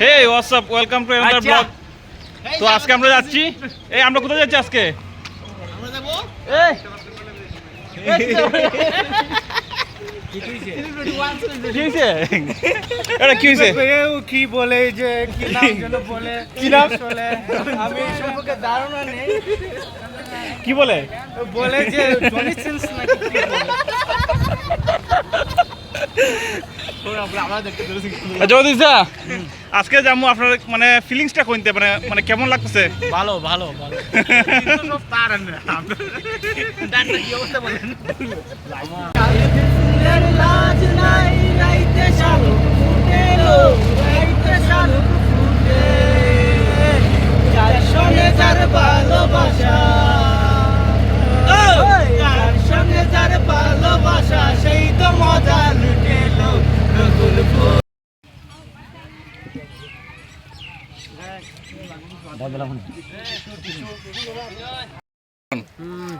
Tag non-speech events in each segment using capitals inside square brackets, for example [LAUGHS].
Hey WhatsApp welcome to another blog তো আজকে আমরা যাচ্ছি। এই আমরা কোথায় যাচ্ছি আজকে? কি বলে যে কি নাম যেন বলে কি নাম? বলে? আমি এই সম্পর্কে ধারণা নেই। কি বলে? বলে যে জনি সিন্স নাকি কি বলে। জগদীশা আজকে যাব আপনার মানে ফিলিংসটা কইতে মানে মানে কেমন লাগতেছে? ভালো ভালো ভালো। [LAUGHS] লাজ নাই রাইতে শালুক ফুটেলো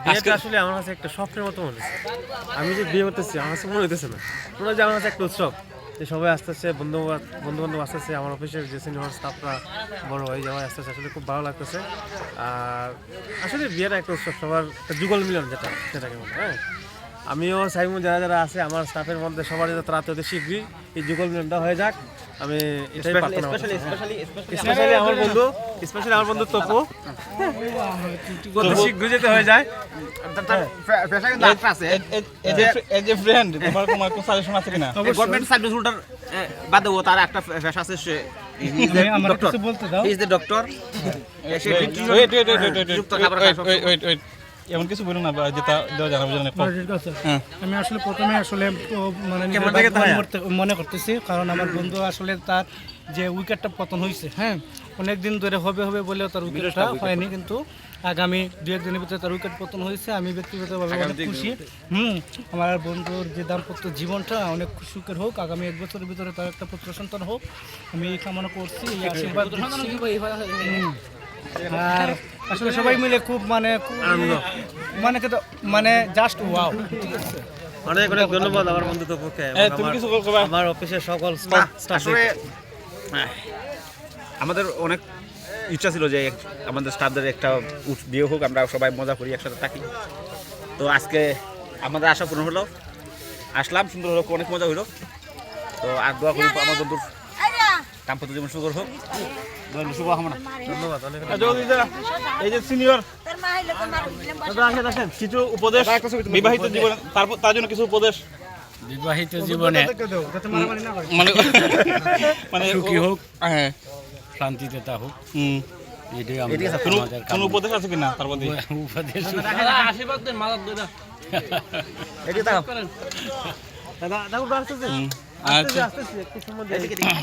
বিয়েটা আসলে আমার কাছে একটা স্বপ্নের মতো মনে হচ্ছে। আমি যে বিয়ে করতেছি আমার কাছে মনে হইতেছে না। মনে হয় যে আমার কাছে একটা উৎসব। যে সবাই আস্তে আস্তে বন্ধু বন্ধু বান্ধব আস্তে আস্তে আমার অফিসের যে সিনিয়র স্টাফরা বড় হয়ে যাওয়া আস্তে আস্তে আসলে খুব ভালো লাগতেছে। আর আসলে বিয়েটা একটা উৎসব সবার একটা যুগল মিলন যেটা সেটাকে বলে হ্যাঁ? আমিও চাইব যারা যারা আছে আমার স্টাফের মধ্যে সবার যাতে রাতে হতে শীঘ্রই এই যুগল মিলনটা হয়ে যাক। আমি এটাই প্রার্থনা। স্পেশালি আমার বন্ধু। স্পেশালি আমার বন্ধু তপু। শীঘ্রই যেতে হয়ে যায়। এজ এ ফ্রেন্ড তোমার কোনো কোনো সাজেশন আছে কিনা? গভর্নমেন্ট সার্ভিস হোল্ডার বাদে ও তার একটা ফ্যাশন আছে সে আমার কিছু বলতে দাও। ইজ দ্য ডক্টর এমন কিছু বলুন না বা যেটা দেওয়া জানাব জানা ঠিক আছে। হ্যাঁ। আমি আসলে প্রথমে আসলে মানে? মনে- মনে করতেছি কারণ আমার বন্ধু আসলে তার যে উইকেটটা পতন হয়েছে হ্যাঁ অনেক দিন ধরে হবে হবে বলেও তার উইকেটটা হয়নি কিন্তু আগামী দু একদিনের ভিতরে তার উইকেট পতন হয়েছে আমি ব্যক্তিগতভাবে অনেক খুশি। হুম আমার বন্ধুর যে দাম্পত্য জীবনটা অনেক সুখের হোক আগামী এক বছরের ভিতরে তার একটা পুত্র সন্তান হোক আমি এই কামনা করছি এই আশীর্বাদ আর আসলে সবাই মিলে খুব মানে আনন্দ। মানে মানে জাস্ট ওয়াও ঠিক আছে অনেক অনেক ধন্যবাদ আমার বন্ধু তপুকে এবং তুমি আমার- কিছু বলবে আমার অফিসের সকল স্টাফ আমাদের অনেক ইচ্ছা ছিল যে আমাদের স্টাফদের একটা উৎস- বিয়ে হোক আমরা সবাই মজা করি একসাথে থাকি। তো আজকে আমাদের আশা পূরণ হলো। আসলাম সুন্দর হলো অনেক মজা হলো। তো আর দোয়া করি আমার বন্ধুর দাম্পত্য জীবন সুন্দর হোক শুভ কামনা ধন্যবাদ এই যে সিনিয়র কিছু উপদেশ বিবাহিত জীবন তারপর তার জন্য কিছু উপদেশ? বিবাহিত জীবনে মানে মানে সুখী হোক হ্যাঁ। শান্তিতে তা হোক। হুম। এটাই আমাদের কোনো উপদেশ আছে কিনা তার মধ্যে [LAUGHS] উপদেশ এদিকে তাকাও। দাদা দাদা আসতেছে হুম,